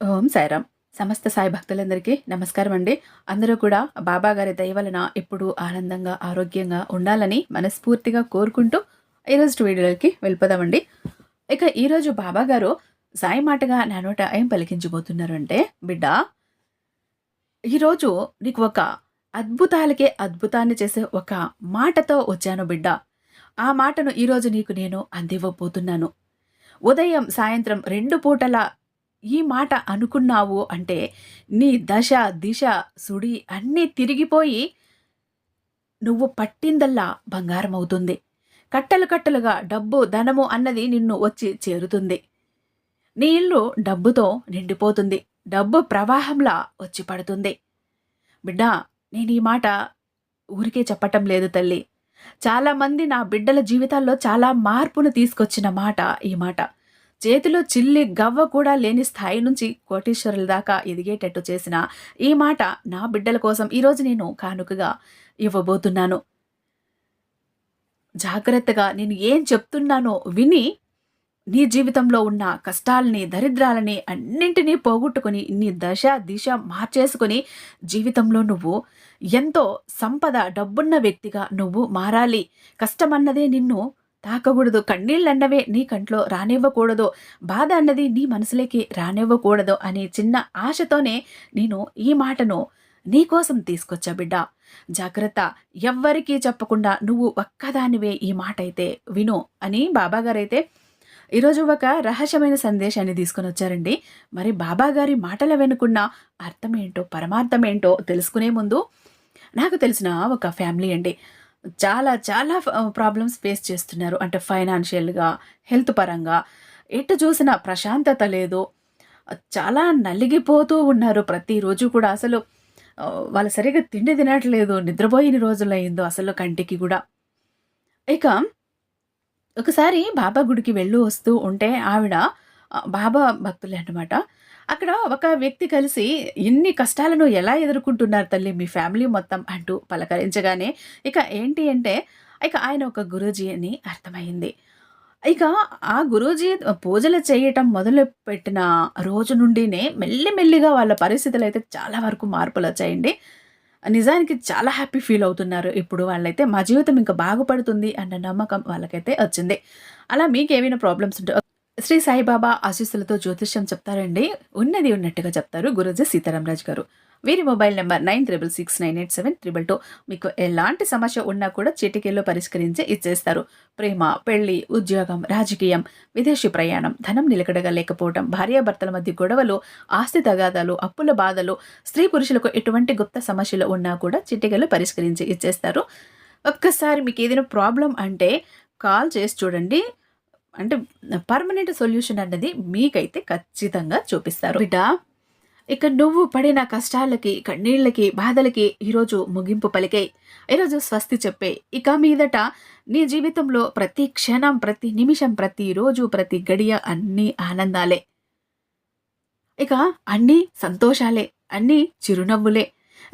ఓం సాయిరామ్. సమస్త సాయి భక్తులందరికీ నమస్కారం అండి. అందరూ కూడా బాబాగారి దయ వలన ఎప్పుడూ ఆనందంగా ఆరోగ్యంగా ఉండాలని మనస్ఫూర్తిగా కోరుకుంటూ ఈరోజు వీడియోలోకి వెళ్ళిపోదామండి. ఇక ఈరోజు బాబాగారు సాయి మాటగా నా నోట ఏం పలికించబోతున్నారు అంటే బిడ్డ ఈరోజు నీకు ఒక అద్భుతాలకే అద్భుతాన్ని చేసే ఒక మాటతో వచ్చాను బిడ్డ. ఆ మాటను ఈరోజు నీకు నేను అందివ్వబోతున్నాను. ఉదయం సాయంత్రం రెండు పూటల ఈ మాట అనుకున్నావు అంటే నీ దశ దిశ సుడి అన్నీ తిరిగిపోయి నువ్వు పట్టిందల్లా బంగారం అవుతుంది కట్టలు కట్టలుగా డబ్బు ధనము అన్నది నిన్ను వచ్చి చేరుతుంది. నీ ఇల్లు డబ్బుతో నిండిపోతుంది. డబ్బు ప్రవాహంలా వచ్చి పడుతుంది. బిడ్డా నేను ఈ మాట ఊరికే చెప్పటం లేదు తల్లి. చాలామంది నా బిడ్డల జీవితాల్లో చాలా మార్పును తీసుకొచ్చిన మాట ఈ మాట. చేతిలో చిల్లి గవ్వ కూడా లేని స్థాయి నుంచి కోటీశ్వరుల దాకా ఎదిగేటట్టు చేసిన ఈ మాట నా బిడ్డల కోసం ఈరోజు నేను కానుకగా ఇవ్వబోతున్నాను. జాగ్రత్తగా నేను ఏం చెప్తున్నానో విని నీ జీవితంలో ఉన్న కష్టాలని దరిద్రాలని అన్నింటినీ పోగొట్టుకుని నీ దశ దిశ మార్చేసుకుని జీవితంలో నువ్వు ఎంతో సంపద డబ్బున్న వ్యక్తిగా నువ్వు మారాలి. కష్టమన్నదే నిన్ను తాకకూడదు. కన్నీళ్ళన్నవే నీ కంట్లో రానివ్వకూడదు. బాధ అన్నది నీ మనసులోకి రానివ్వకూడదు అనే చిన్న ఆశతోనే నేను ఈ మాటను నీకోసం తీసుకొచ్చా బిడ్డ. జాగ్రత్త. ఎవ్వరికీ చెప్పకుండా నువ్వు ఒక్కదానివే ఈ మాట అయితే విను అని బాబాగారైతే ఈరోజు ఒక రహస్యమైన సందేశాన్ని తీసుకొని వచ్చారండి. మరి బాబాగారి మాటల వెనుకున్న అర్థం ఏంటో పరమార్థం ఏంటో తెలుసుకునే ముందు నాకు తెలిసిన ఒక ఫ్యామిలీ అండి. చాలా చాలా ప్రాబ్లమ్స్ ఫేస్ చేస్తున్నారు. అంటే ఫైనాన్షియల్గా హెల్త్ పరంగా. ఎటు చూసిన ప్రశాంతత లేదు. చాలా నలిగిపోతూ ఉన్నారు. ప్రతిరోజు కూడా అసలు వాళ్ళు సరిగ్గా తిండి తినట్లేదు. నిద్రపోయిన రోజులు అయిందో అసలు కంటికి కూడా. ఇక ఒకసారి బాబా గుడికి వెళ్ళు వస్తూ ఉంటే ఆవిడ బాబా భక్తులే అన్నమాట అక్కడ ఒక వ్యక్తి కలిసి ఇన్ని కష్టాలను ఎలా ఎదుర్కొంటున్నారు తల్లి మీ ఫ్యామిలీ మొత్తం అంటూ పలకరించగానే ఇక ఏంటి అంటే ఇక ఆయన ఒక గురూజీ అని అర్థమైంది. ఇక ఆ గురూజీ పూజలు చేయటం మొదలుపెట్టిన రోజు నుండినే మెల్లిమెల్లిగా వాళ్ళ పరిస్థితులు అయితే చాలా వరకు మార్పులు వచ్చాయండి. నిజానికి చాలా హ్యాపీ ఫీల్ అవుతున్నారు. ఇప్పుడు వాళ్ళైతే మా జీవితం ఇంకా బాగుపడుతుంది అన్న నమ్మకం వాళ్ళకైతే వచ్చింది. అలా మీకు ఏమైనా ప్రాబ్లమ్స్ ఉంటే శ్రీ సాయిబాబా ఆశీస్సులతో జ్యోతిష్యం చెప్తారండి. ఉన్నది ఉన్నట్టుగా చెప్తారు గురుజీ సీతారామరాజు గారు. వీరి mobile number nine triple six nine eight seven triple two. మీకు ఎలాంటి సమస్య ఉన్నా కూడా చిటికీల్లో పరిష్కరించి ఇచ్చేస్తారు. ప్రేమ పెళ్ళి ఉద్యోగం రాజకీయం విదేశీ ప్రయాణం ధనం నిలకడగా లేకపోవడం భార్యాభర్తల మధ్య గొడవలు ఆస్తి తగాదాలు అప్పుల బాధలు స్త్రీ పురుషులకు ఎటువంటి గుప్త సమస్యలు ఉన్నా కూడా చిటికల్లో పరిష్కరించి ఇచ్చేస్తారు. ఒక్కసారి మీకు ఏదైనా ప్రాబ్లం అంటే కాల్ చేసి చూడండి. అంటే పర్మనెంట్ సొల్యూషన్ అన్నది మీకైతే ఖచ్చితంగా చూపిస్తారు. బిడ్డ ఇక నువ్వు పడిన కష్టాలకి కన్నీళ్ళకి బాధలకి ఈరోజు ముగింపు పలికాయి ఈరోజు స్వస్తి చెప్పే ఇక మీదట నీ జీవితంలో ప్రతి క్షణం ప్రతి నిమిషం ప్రతి రోజు ప్రతి గడియ అన్నీ ఆనందాలే. ఇక అన్నీ సంతోషాలే అన్నీ చిరునవ్వులే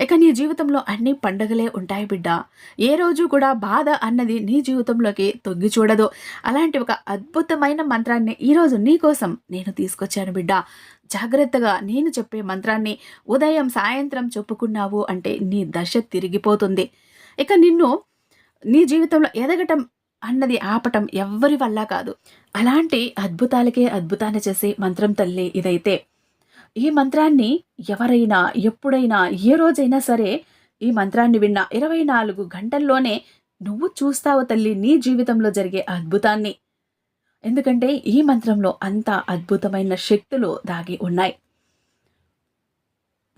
ఇక నీ జీవితంలో అన్ని పండగలే ఉంటాయి బిడ్డ. ఏ రోజు కూడా బాధ అన్నది నీ జీవితంలోకి తొంగి చూడదు. అలాంటి ఒక అద్భుతమైన మంత్రాన్ని ఈరోజు నీకోసం నేను తీసుకొచ్చాను బిడ్డ. జాగ్రత్తగా నేను చెప్పే మంత్రాన్ని ఉదయం సాయంత్రం చెప్పుకున్నావు అంటే నీ దశ తిరిగిపోతుంది. ఇక నిన్ను నీ జీవితంలో ఎదగటం అన్నది ఆపటం ఎవ్వరి వల్ల కాదు. అలాంటి అద్భుతాలకే అద్భుతాన్ని చేసే మంత్రం తల్లి ఇదైతే. ఈ మంత్రాన్ని ఎవరైనా ఎప్పుడైనా ఏ రోజైనా సరే ఈ మంత్రాన్ని విన్న ఇరవై నాలుగు గంటల్లోనే నువ్వు చూస్తావు తల్లి నీ జీవితంలో జరిగే అద్భుతాన్ని. ఎందుకంటే ఈ మంత్రంలో అంత అద్భుతమైన శక్తులు దాగి ఉన్నాయి.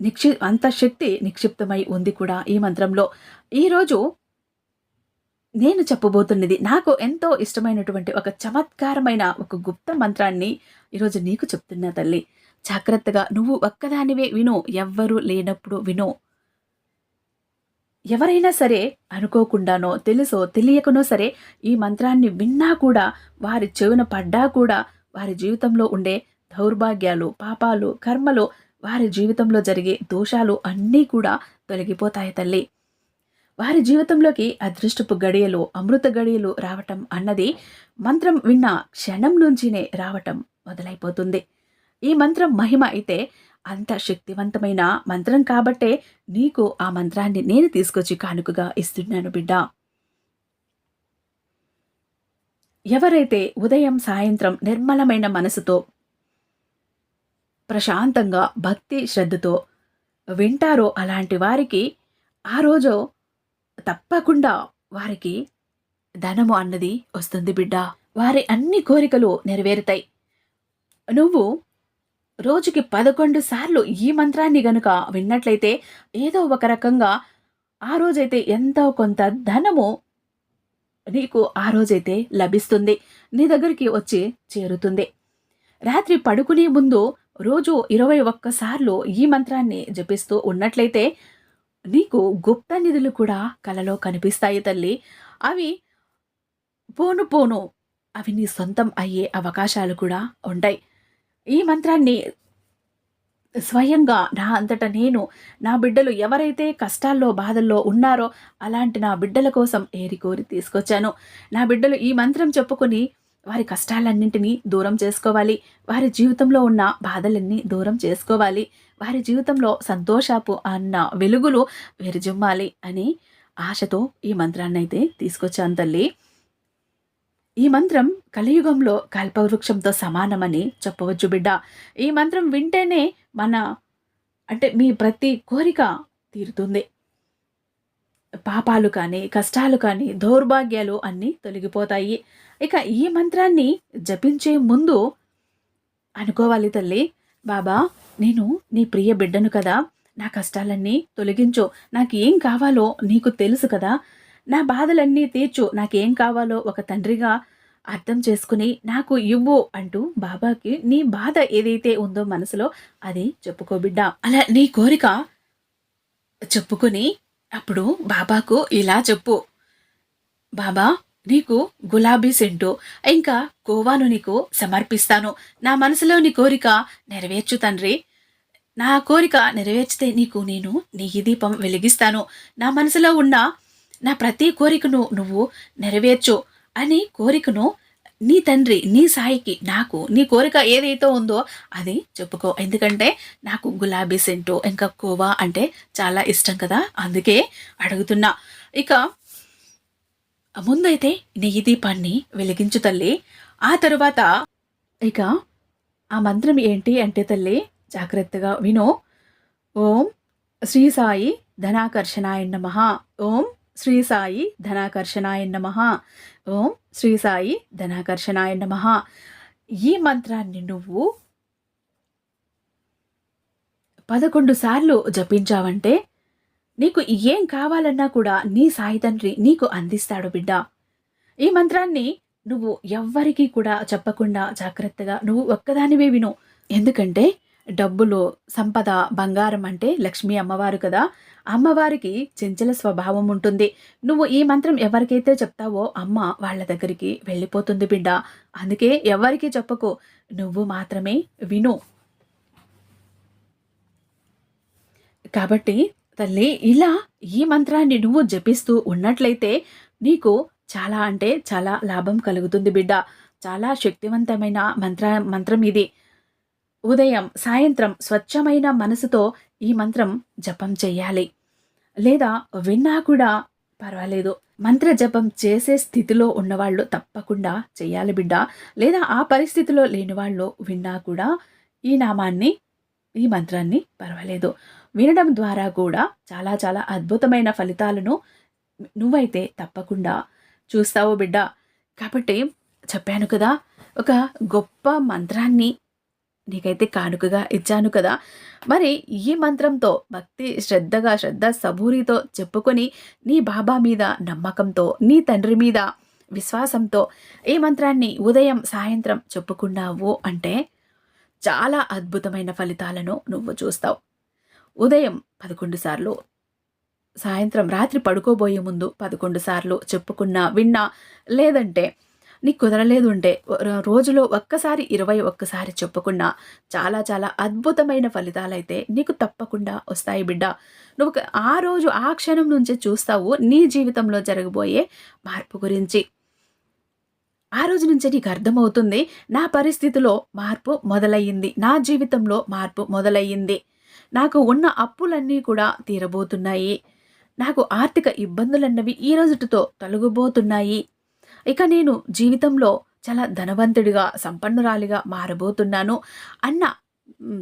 నిక్షి అంత శక్తి నిక్షిప్తమై ఉంది కూడా ఈ మంత్రంలో. ఈరోజు నేను చెప్పబోతున్నది నాకు ఎంతో ఇష్టమైనటువంటి ఒక చమత్కారమైన ఒక గుప్త మంత్రాన్ని ఈరోజు నీకు చెప్తున్నా తల్లి. జాగ్రత్తగా నువ్వు ఒక్కదానివే విను ఎవ్వరూ లేనప్పుడు వినో. ఎవరైనా సరే అనుకోకుండానో తెలుసో తెలియకనో సరే ఈ మంత్రాన్ని విన్నా కూడా వారి చెవిన పడ్డా కూడా వారి జీవితంలో ఉండే దౌర్భాగ్యాలు పాపాలు కర్మలు వారి జీవితంలో జరిగే దోషాలు అన్నీ కూడా తొలగిపోతాయి తల్లి. వారి జీవితంలోకి అదృష్టపు గడియలు అమృత గడియలు రావటం అన్నది మంత్రం విన్న క్షణం నుంచినే రావటం మొదలైపోతుంది. ఈ మంత్రం మహిమ అయితే అంత శక్తివంతమైన మంత్రం కాబట్టే నీకు ఆ మంత్రాన్ని నేను తీసుకొచ్చి కానుకగా ఇస్తున్నాను బిడ్డ. ఎవరైతే ఉదయం సాయంత్రం నిర్మలమైన మనసుతో ప్రశాంతంగా భక్తి శ్రద్ధతో వింటారో అలాంటి వారికి ఆ రోజు తప్పకుండా వారికి ధనము అన్నది వస్తుంది బిడ్డ. వారి అన్ని కోరికలు నెరవేరుతాయి. నువ్వు రోజుకి పదకొండు సార్లు ఈ మంత్రాన్ని గనుక విన్నట్లయితే ఏదో ఒక రకంగా ఆ రోజైతే ఎంతో కొంత ధనము నీకు ఆ రోజైతే లభిస్తుంది. నీ దగ్గరికి వచ్చి చేరుతుంది. రాత్రి పడుకునే ముందు రోజు ఇరవై ఒక్కసార్లు ఈ మంత్రాన్ని జపిస్తూ ఉన్నట్లయితే నీకు గుప్త నిధులు కూడా కలలో కనిపిస్తాయి తల్లి. అవి పోను పోను అవి నీ సొంతం అయ్యే అవకాశాలు కూడా ఉంటాయి. ఈ మంత్రాన్ని స్వయంగా నా అంతట నేను నా బిడ్డలు ఎవరైతే కష్టాల్లో బాధల్లో ఉన్నారో అలాంటి నా బిడ్డల కోసం ఏరికోరి తీసుకొచ్చాను. నా బిడ్డలు ఈ మంత్రం చెప్పుకొని వారి కష్టాలన్నింటినీ దూరం చేసుకోవాలి. వారి జీవితంలో ఉన్న బాధలన్నీ దూరం చేసుకోవాలి. వారి జీవితంలో సంతోషపు అన్న వెలుగులు విరజుమ్మాలి అని ఆశతో ఈ మంత్రాన్ని అయితే తీసుకొచ్చాను తల్లి. ఈ మంత్రం కలియుగంలో కల్పవృక్షంతో సమానమని చెప్పవచ్చు బిడ్డ. ఈ మంత్రం వింటేనే మన అంటే మీ ప్రతి కోరిక తీరుతుంది. పాపాలు కానీ కష్టాలు కానీ దౌర్భాగ్యాలు అన్నీ తొలగిపోతాయి. ఇక ఈ మంత్రాన్ని జపించే ముందు అనుకోవాలి తల్లి. బాబా నేను నీ ప్రియ బిడ్డను కదా. నా కష్టాలన్నీ తొలగించు. నాకు ఏం కావాలో నీకు తెలుసు కదా. నా బాధలన్నీ తీర్చు. నాకేం కావాలో ఒక తండ్రిగా అర్థం చేసుకుని నాకు ఇవ్వు అంటూ బాబాకి నీ బాధ ఏదైతే ఉందో మనసులో అది చెప్పుకో బిడ్డ. అలా నీ కోరిక చెప్పుకొని అప్పుడు బాబాకు ఇలా చెప్పు. బాబా నీకు గులాబీ సెంటు ఇంకా కోవాను నీకు సమర్పిస్తాను. నా మనసులోని కోరిక నెరవేర్చు తండ్రి. నా కోరిక నెరవేర్చితే నీకు నేను నీ దీపం వెలిగిస్తాను. నా మనసులో ఉన్న నా ప్రతి కోరికను నువ్వు నెరవేర్చు అని కోరికను నీ తండ్రి నీ సాయికి నాకు నీ కోరిక ఏదైతే ఉందో అది చెప్పుకో. ఎందుకంటే నాకు గులాబీ సెంటు ఇంకా కోవా అంటే చాలా ఇష్టం కదా అందుకే అడుగుతున్నా. ఇక ముందైతే నెయ్యి దీపాన్ని వెలిగించు తల్లి. ఆ తరువాత ఇక ఆ మంత్రం ఏంటి అంటే తల్లి జాగ్రత్తగా విను. ఓం శ్రీ సాయి ధనాకర్షణాయ నమ. ఓం శ్రీ సాయి ధనాకర్షణాయ నమ. ఓం శ్రీ సాయి ధనాకర్షణాయ నమ. ఈ మంత్రాన్ని నువ్వు పదకొండు సార్లు జపించావంటే నీకు ఏం కావాలన్నా కూడా నీ సాయి తండ్రి నీకు అందిస్తాడు బిడ్డ. ఈ మంత్రాన్ని నువ్వు ఎవ్వరికీ కూడా చెప్పకుండా జాగ్రత్తగా నువ్వు ఒక్కదానివే విను. ఎందుకంటే డబ్బులు సంపద బంగారం అంటే లక్ష్మీ అమ్మవారు కదా. అమ్మవారికి చెంచల స్వభావం ఉంటుంది. నువ్వు ఈ మంత్రం ఎవరికైతే చెప్తావో అమ్మ వాళ్ళ దగ్గరికి వెళ్ళిపోతుంది బిడ్డ. అందుకే ఎవరికి చెప్పకు. నువ్వు మాత్రమే విను. కాబట్టి తల్లి ఇలా ఈ మంత్రాన్ని నువ్వు జపిస్తూ ఉన్నట్లయితే నీకు చాలా అంటే చాలా లాభం కలుగుతుంది బిడ్డ. చాలా శక్తివంతమైన మంత్ర మంత్రం ఇది. ఉదయం సాయంత్రం స్వచ్ఛమైన మనసుతో ఈ మంత్రం జపం చెయ్యాలి లేదా విన్నా కూడా పర్వాలేదు. మంత్ర జపం చేసే స్థితిలో ఉన్నవాళ్ళు తప్పకుండా చేయాలి బిడ్డ. లేదా ఆ పరిస్థితిలో లేని వాళ్ళు విన్నా కూడా ఈ నామాన్ని ఈ మంత్రాన్ని పర్వాలేదు. వినడం ద్వారా కూడా చాలా చాలా అద్భుతమైన ఫలితాలను నువ్వైతే తప్పకుండా చూస్తావు బిడ్డ. కాబట్టి చెప్పాను కదా ఒక గొప్ప మంత్రాన్ని నీకైతే కానుకగా ఇచ్చాను కదా. మరి ఈ మంత్రంతో భక్తి శ్రద్ధగా శ్రద్ధ సబూరితో చెప్పుకొని నీ బాబా మీద నమ్మకంతో నీ తండ్రి మీద విశ్వాసంతో ఈ మంత్రాన్ని ఉదయం సాయంత్రం చెప్పుకున్నావు అంటే చాలా అద్భుతమైన ఫలితాలను నువ్వు చూస్తావు. ఉదయం పదకొండు సార్లు సాయంత్రం రాత్రి పడుకోబోయే ముందు పదకొండు సార్లు చెప్పుకున్నా విన్నా లేదంటే నీకు కుదరలేదు అంటే రోజులో ఒక్కసారి ఇరవై ఒక్కసారి చెప్పుకున్నా చాలా చాలా అద్భుతమైన ఫలితాలైతే నీకు తప్పకుండా వస్తాయి బిడ్డ. నువ్వు ఆ రోజు ఆ క్షణం నుంచే చూస్తావు నీ జీవితంలో జరగబోయే మార్పు గురించి. ఆ రోజు నుంచే నీకు అర్థమవుతుంది నా పరిస్థితిలో మార్పు మొదలయ్యింది నా జీవితంలో మార్పు మొదలయ్యింది. నాకు ఉన్న అప్పులన్నీ కూడా తీరబోతున్నాయి. నాకు ఆర్థిక ఇబ్బందులన్నవి ఈ రోజుతో తొలగిపోతున్నాయి. ఇక నేను జీవితంలో చాలా ధనవంతుడిగా సంపన్నురాలిగా మారబోతున్నాను అన్న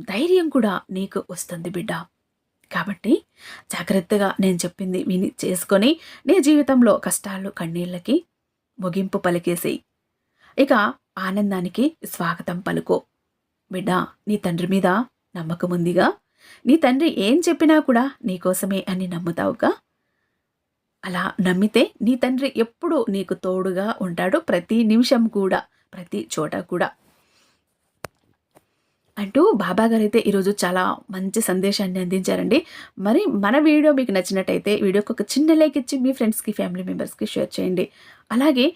ధైర్యం కూడా నీకు వస్తుంది బిడ్డ. కాబట్టి జాగ్రత్తగా నేను చెప్పింది విని చేసుకొని నీ జీవితంలో కష్టాలు కన్నీళ్ళకి ముగింపు పలికేసి ఇక ఆనందానికి స్వాగతం పలుకో. బిడ్డ నీ తండ్రి మీద నమ్మకం ఉందిగా. నీ తండ్రి ఏం చెప్పినా కూడా నీకోసమే అని నమ్ముతావుగా? అలా నమ్మితే నీ తండ్రి ఎప్పుడూ నీకు తోడుగా ఉంటాడు ప్రతి నిమిషం కూడా ప్రతి చోట కూడా. అంటూ బాబా గారు అయితే ఈరోజు చాలా మంచి సందేశాన్ని అందించారండి. మరి మన వీడియో మీకు నచ్చినట్టయితే వీడియోకి ఒక చిన్న లైక్ ఇచ్చి మీ ఫ్రెండ్స్కి ఫ్యామిలీ మెంబర్స్కి షేర్ చేయండి. అలాగే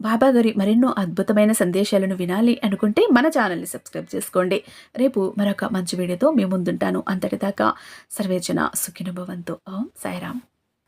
బాబా గారి మరెన్నో అద్భుతమైన సందేశాలను వినాలి అనుకుంటే మన ఛానల్ని సబ్స్క్రైబ్ చేసుకోండి. రేపు మరొక మంచి వీడియోతో మీ ముందుంటాను. అంతటిదాకా సర్వేచన సుఖినుభవంతో ఓం సాయిరామ్.